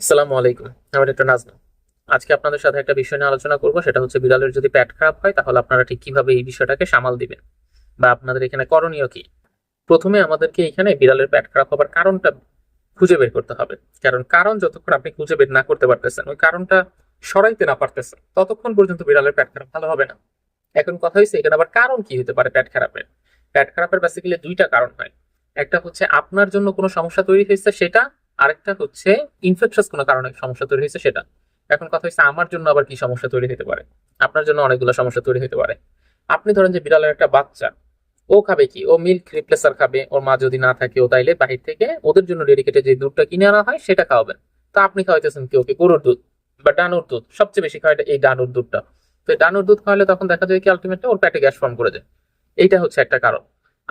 আসসালামু আলাইকুম। আমার একটা নাজমা। আজকে আপনাদের সাথে একটা বিষয় নিয়ে আলোচনা করব, সেটা হচ্ছে বিড়ালের যদি পেট খারাপ হয়, তাহলে আপনারা ঠিক কীভাবে এই বিষয়টাকে সামাল দিবেন? বা আপনাদের এখানে করণীয় কি? প্রথমে আমাদেরকে এখানে বিড়ালের পেট খারাপ হবার কারণটা খুঁজে বের করতে হবে। কারণ কারণ যতক্ষণ আপনি খুঁজে বের না করতে পারতেছেন, ওই কারণটা সরাইতে না পারতেছেন, ততক্ষণ পর্যন্ত বিড়ালের প্যাট খারাপ ভালো হবে না। এখন কথা হয়েছে এখানে আবার কারণ কি হতে পারে প্যাট খারাপের? প্যাট খারাপের বেসিক্যালি দুইটা কারণ হয়। একটা হচ্ছে আপনার জন্য কোনো সমস্যা তৈরি হয়েছে সেটা আরেকটা হচ্ছে ইনফেকশাস কোনো কারণে সমস্যা তৈরি হয়েছে সেটা। এখন কথা হচ্ছে আমার জন্য আবার কি সমস্যা তৈরি হতে পারে? আপনার জন্য অনেকগুলো সমস্যা তৈরি হতে পারে। আপনি ধরেন যে বিড়ালের একটা বাচ্চা, ও খাবে কি? ও মিল্ক রিপ্লেসার খাবে, ওর মা যদি না থাকে, ও তাইলে বাহির থেকে ওদের জন্য ডেডিকেটেড যে দুধটা কিনে আনা হয়, সেটা খাওয়াবেন। তো আপনি খাওয়াইতেছেন কি ওকে? গরুর দুধ বা ডানুর দুধ। সবচেয়ে বেশি খাওয়াই এই ডানুর দুধটা। তো ডানুর দুধ খাওয়ালে তখন দেখা যায় কি আলটিমেটলি ওর পেটে গ্যাস ফর্ম করে যায় এইটা হচ্ছে একটা কারণ।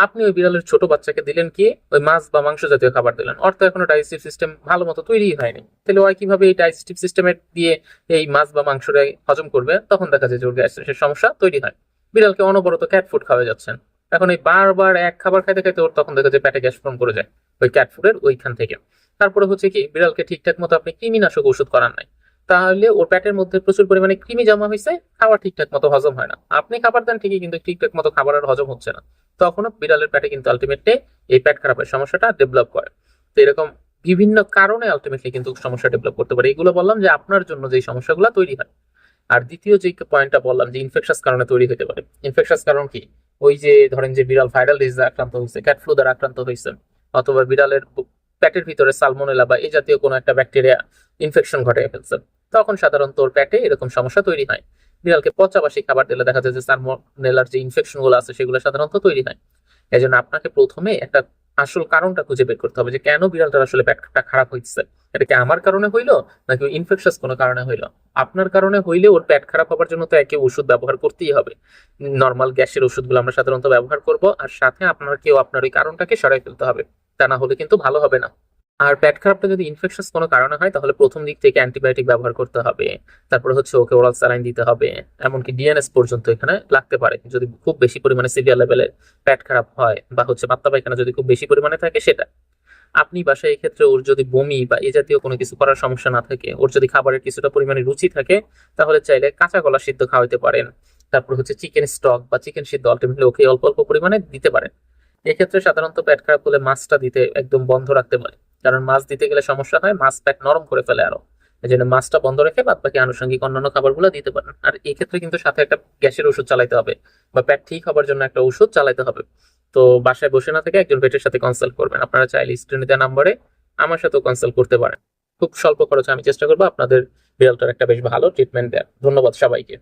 আপনি ওই বিড়ালের ছোট বাচ্চাকে দিলেন কি? ওই মাছ বা মাংস জাতীয় খাবার দিলেন। তো এখনও ডাইজেস্টিভ সিস্টেম ভালো মতো তৈরি হয়নি। তাহলে ওই কীভাবে এই ডাইজেস্টিভ সিস্টেমের দিয়ে এই মাছ বা মাংসটা হজম করবে? তখন দেখা যায় যে ওর সমস্যা তৈরি হয়। বিড়ালকে অনবরত ক্যাট ফুড খাওয়া যাচ্ছেন এখন এই বারবার এক খাবার খাইতে খাইতে ওর তখন দেখা যায় পেটে গ্যাস ফর্ম করে যায় ওই ক্যাট ফুডের ওইখান থেকে। তারপরে হচ্ছে কি, বিড়ালকে ঠিকঠাক মতো আপনি কৃমিনাশক ওষুধ করার নাই। তাহলে ওর পেটের মধ্যে প্রচুর পরিমাণে কৃমি জমা হয়েছে খাবার ঠিকঠাক মতো হজম হয় না। আপনি খাবার দেন ঠিকই, কিন্তু ঠিকঠাক মতো খাবার আর হজম হচ্ছে না। তখনও বিড়ালের পেটে কিন্তু আলটিমেটলি এই পেট খারাপের সমস্যাটা ডেভেলপ করে। তো এরকম বিভিন্ন কারণে আলটিমেটলি কিন্তু সমস্যা ডেভেলপ করতে পারে। এগুলো বললাম যে আপনার জন্য যে সমস্যাগুলো তৈরি হয়। আর দ্বিতীয় যে পয়েন্টটা বললাম যে ইনফেকশাস কারণে তৈরি হতে পারে। ইনফেকশাস কারণ কি? ওই যে ধরেন যে বিড়াল ভাইরাল ডিজিজে আক্রান্ত হয়েছে ক্যাট ফ্লু দ্বারা আক্রান্ত হয়েছে, অথবা বিড়ালের পেটের ভিতরে সালমোনেলা বা এই জাতীয় কোনো একটা ব্যাকটেরিয়া ইনফেকশন ঘটে ফেলছে, তখন সাধারণত ওর প্যাটে এরকম সমস্যা তৈরি হয়। বিড়ালকে পচাবাসি খাবার দিলে দেখা যায় যে সালমোনেলার যে ইনফেকশনগুলো আছে সেগুলো সাধারণত তৈরি হয়। এই জন্য আপনাকে প্রথমে একটা আসল কারণটা খুঁজে বের করতে হবে যে কেন বিড়ালটার আসলে পেটটা খারাপ হচ্ছে এটা কি আমার কারণে হইল নাকি ইনফেকশাস কোনো কারণে হইল? আপনার কারণে হইলে ওর পেট খারাপ হবার জন্য তো একে ওষুধ ব্যবহার করতেই হবে। নর্মাল গ্যাসের ওষুধগুলো আমরা সাধারণত ব্যবহার করব আর সাথে আপনার কেউ আপনার ওই কারণটাকে সরাই ফেলতে হবে। তা না হলে কিন্তু ভালো হবে না। আর পেট খারাপটা যদি ইনফেকশাস কোনো কারণে হয়, তাহলে প্রথম দিক থেকে অ্যান্টিবায়োটিক ব্যবহার করতে হবে। তারপরে হচ্ছে ওকে ওরাল স্যালাইন দিতে হবে। এমনকি ডিএনএস পর্যন্ত এখানে লাগতে পারে। যদি খুব বেশি পরিমাণে সিভিয়ার লেভেলের পেট খারাপ হয় বা হচ্ছে পাত্তা পায়খানা যদি খুব বেশি পরিমাণে থাকে, সেটা। আপনি বাসায় এক্ষেত্রে ওর যদি বমি বা এই জাতীয় কোনো কিছু করার সমস্যা না থাকে, ওর যদি খাবারের কিছুটা পরিমাণে রুচি থাকে, তাহলে চাইলে কাঁচা কলা সিদ্ধ খাওয়াইতে পারেন। তারপর হচ্ছে চিকেন স্টক বা চিকেন সিদ্ধ আলটিমেটলি ওকে অল্প অল্প পরিমাণে দিতে পারেন। এক্ষেত্রে সাধারণত পেট খারাপ হলে মাছটা দিতে একদম বন্ধ রাখতে পারে। কারণ মাছ দিতে গেলে সমস্যা হয়, মাছ পেট নরম করে ফেলে আরও। এই জন্য মাছটা বন্ধ রেখে বাদ বাকি আনুষঙ্গিক অন্যান্য খাবারগুলো দিতে পারেন। আর এই ক্ষেত্রে কিন্তু সাথে একটা গ্যাসের ওষুধ চালাইতে হবে বা পেট ঠিক হবার জন্য একটা ওষুধ চালাইতে হবে। তো বাসায় বসে না থেকে একজন ভেটের সাথে কনসাল্ট করবেন। আপনারা চাইলে স্ক্রিনে দেওয়া নাম্বারে আমার সাথেও কনসাল্ট করতে পারেন। খুব স্বল্প খরচে আমি চেষ্টা করব আপনাদের বিড়ালটার একটা বেশ ভালো ট্রিটমেন্ট দেওয়ার। ধন্যবাদ সবাইকে।